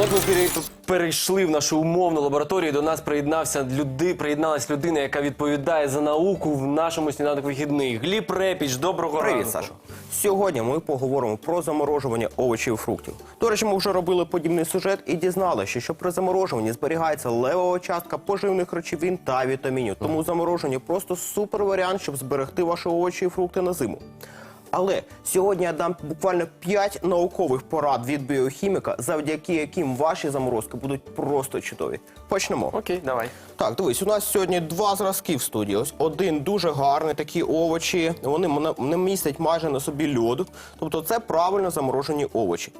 Ну от ми перейшли в нашу умовну лабораторію. До нас приєднався люди, приєдналась людина, яка відповідає за науку в нашому сніданок вихідних. Гліб Репіч, доброго Привіт, ранку. Сашо. Сьогодні ми поговоримо про заморожування овочів і фруктів. До речі, ми вже робили подібний сюжет і дізналися, що при заморожуванні зберігається левова частка поживних речовин та вітамінів. Тому замороження просто супер варіант, щоб зберегти ваші овочі і фрукти на зиму. Але сьогодні я дам буквально 5 наукових порад від біохіміка, завдяки яким ваші заморозки будуть просто чудові. Почнемо. Окей, давай. Так, дивись, у нас сьогодні два зразки в студії. Ось один дуже гарний, такі овочі. Вони не містять майже на собі льоду. Тобто це правильно заморожені овочі.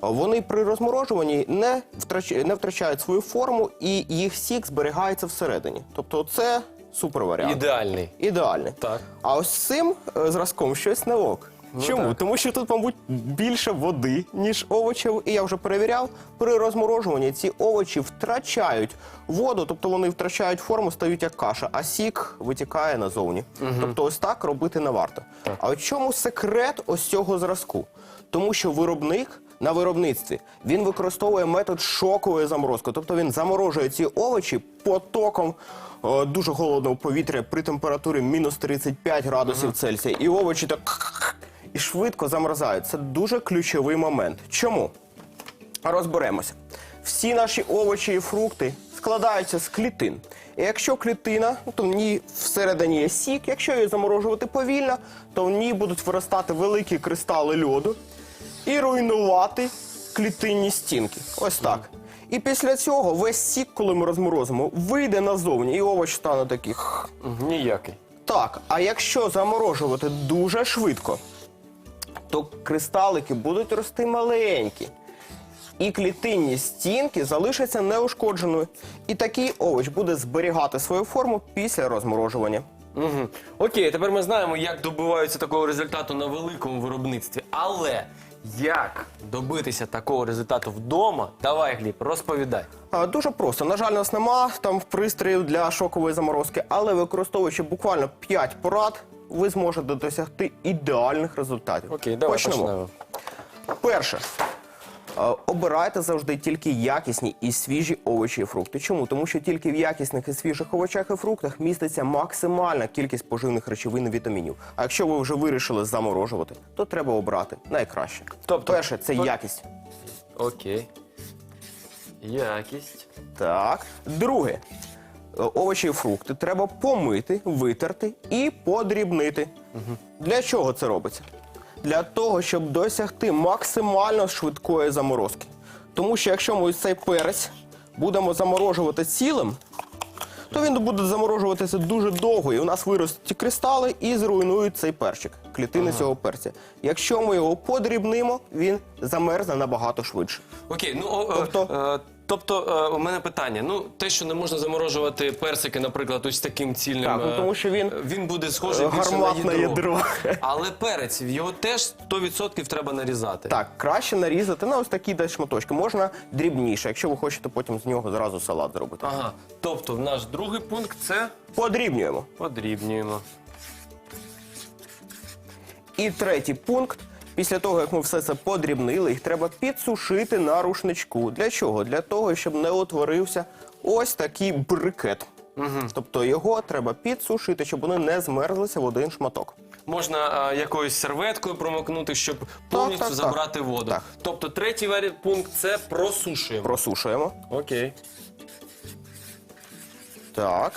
А Вони при розморожуванні не, втрач... не втрачають свою форму і їх сік зберігається всередині. Тобто це супер варіант. Ідеальний. Ідеальний. Так. А ось з цим е, зразком щось не ок. Чому? так. Тому що тут, мабуть, більше води, ніж овочів. І я вже перевіряв, при розморожуванні ці овочі втрачають воду, тобто вони втрачають форму, стають як каша, а сік витікає назовні. Тобто ось так робити не варто. А от чому секрет ось цього зразку? Тому що виробник на виробництві він використовує метод шокової заморозки. Тобто він заморожує ці овочі потоком е, дуже холодного повітря при температурі мінус 35 градусів Цельсія. І овочі так і швидко замерзають. Це дуже ключовий момент. Чому? Розберемося. Всі наші овочі і фрукти складаються з клітин. І якщо клітина, ну, то в ній всередині є сік, якщо її заморожувати повільно, то в ній будуть виростати великі кристали льоду і руйнувати клітинні стінки. Ось так. І після цього весь сік, коли ми розморозимо, вийде назовні, і овоч стане таких. Ніякий. Так, а якщо заморожувати дуже швидко, то кристалики будуть рости маленькі. І клітинні стінки залишаться неушкодженою. І такий овоч буде зберігати свою форму після розморожування. Угу. Окей, тепер ми знаємо, як добиваються такого результату на великому виробництві. Але як добитися такого результату вдома? Давай, Гліб, розповідай. А, Дуже просто. На жаль, нас нема там пристроїв для шокової заморозки, але використовуючи буквально 5 порад, ви зможете досягти ідеальних результатів. Окей, давай Почнемо. почнемо. Перше. Е, Обирайте завжди тільки якісні і свіжі овочі і фрукти. Чому? Тому що тільки в якісних і свіжих овочах і фруктах міститься максимальна кількість поживних речовин і вітамінів. А якщо ви вже вирішили заморожувати, то треба обрати найкраще. Тобто- перше це якість. Окей. Якість. Так. Друге. Е, Овочі і фрукти треба помити, витерти і подрібнити. Для чого це робиться? Для того, щоб досягти максимально швидкої заморозки. Тому що якщо ми цей перець будемо заморожувати цілим, то він буде заморожуватися дуже довго, і у нас виростуть ті кристали і зруйнують цей перчик, клітини цього перця. Якщо ми його подрібнимо, він замерзне набагато швидше. Окей, ну о, Тобто? Тобто, е, е, у мене питання. Ну, те, що не можна заморожувати персики, наприклад, ось таким цільним. Так, ну, е, тому що він, він буде схожий е, більше на ядро. ядро. Але перець його теж 100% треба нарізати. Так, краще нарізати на ось такі десь шматочки. Можна дрібніше, якщо ви хочете потім з нього зразу салат зробити. Ага. Тобто, наш другий пункт це Подрібнюємо. подрібнюємо. І третій пункт. Pісля того, як ми все це подрібнили, їх треба підсушити на рушничку. Для чого? Для того, щоб не утворився ось такий брикет. Тобто його треба підсушити, щоб вони не змерзлися в один шматок. Можна е, якоюсь серветкою промокнути, щоб повністю так, так. забрати воду. Так. Тобто, третій варі- пункт це просушуємо. Просушуємо. Окей. Так.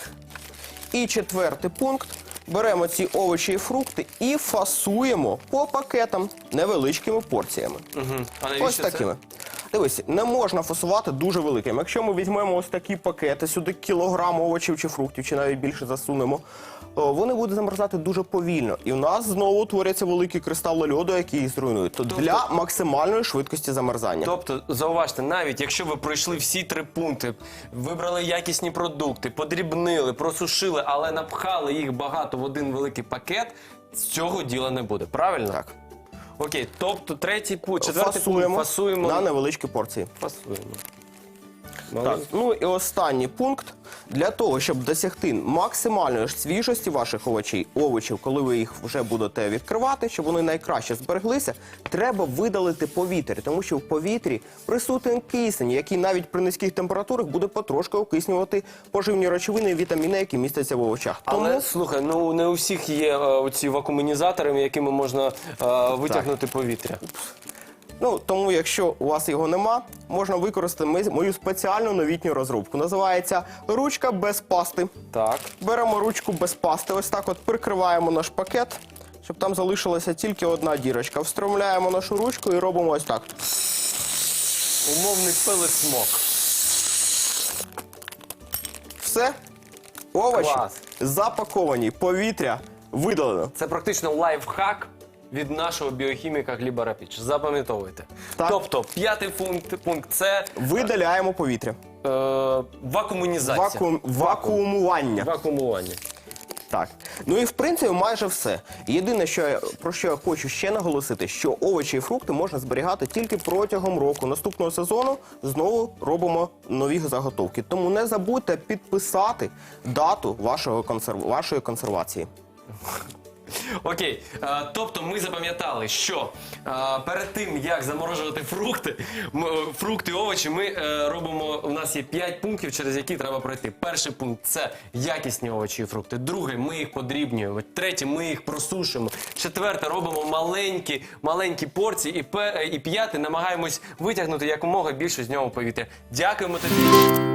І четвертий пункт. Беремо ці овочі і фрукти і фасуємо по пакетам невеличкими порціями. Угу. А Ось навіщо це? такими. Дивись, не можна фасувати дуже великими. Якщо ми візьмемо ось такі пакети, сюди кілограм овочів чи фруктів, чи навіть більше засунемо, вони будуть замерзати дуже повільно. І в нас знову творяться великі кристали льоду, які їх зруйнують. То для максимальної швидкості замерзання. Тобто, зауважте, навіть якщо ви пройшли всі три пункти, вибрали якісні продукти, подрібнили, просушили, але напхали їх багато в один великий пакет, з цього діла не буде. Правильно? Так. Окей, тобто третій пункт, четвертий пункт фасуємо. на невеличкі порції. Фасуємо. Так, ну і останній пункт. Для того, щоб досягти максимальної ж свіжості ваших овочей, овочів, коли ви їх вже будете відкривати, щоб вони найкраще збереглися, треба видалити повітря, тому що в повітрі присутній кисень, який навіть при низьких температурах буде потрошки окиснювати поживні речовини і вітаміни, які містяться в овочах. Але слухай, ну не у всіх є е, оці вакуумінізатори, якими можна е, витягнути повітря. Ну тому, якщо у вас його нема, можна використати мою спеціальну новітню розробку. Називається ручка без пасти. Так. Беремо ручку без пасти, ось так от прикриваємо наш пакет, щоб там залишилася тільки одна дірочка. Встромляємо нашу ручку і робимо ось так. Умовний пилисмок. Все. Овочі Клас. запаковані, повітря видалено. Це практично лайфхак від нашого біохіміка Гліба Рапіч. Запам'ятовуйте. Так. Тобто, п'ятий пункт, пункт це Видаляємо повітря. е, вакуумінізація. Вакуум, вакуумування. Вакуумування. Так. Ну і в принципі майже все. Єдине, що я, про що я хочу ще наголосити, що овочі і фрукти можна зберігати тільки протягом року. Наступного сезону знову робимо нові заготовки. Тому не забудьте підписати дату вашого консерв... вашої консервації. Окей, Е, тобто ми запам'ятали, що е, перед тим як заморожувати фрукти, м- е, фрукти, овочі, ми е, робимо. У нас є 5 пунктів, через які треба пройти. Перший пункт це якісні овочі і фрукти. Другий ми їх подрібнюємо. Третій ми їх просушуємо. Четверте робимо маленькі, маленькі порції. І, пе- і п'яте намагаємось витягнути якомога більше з нього повітря. Дякуємо тобі.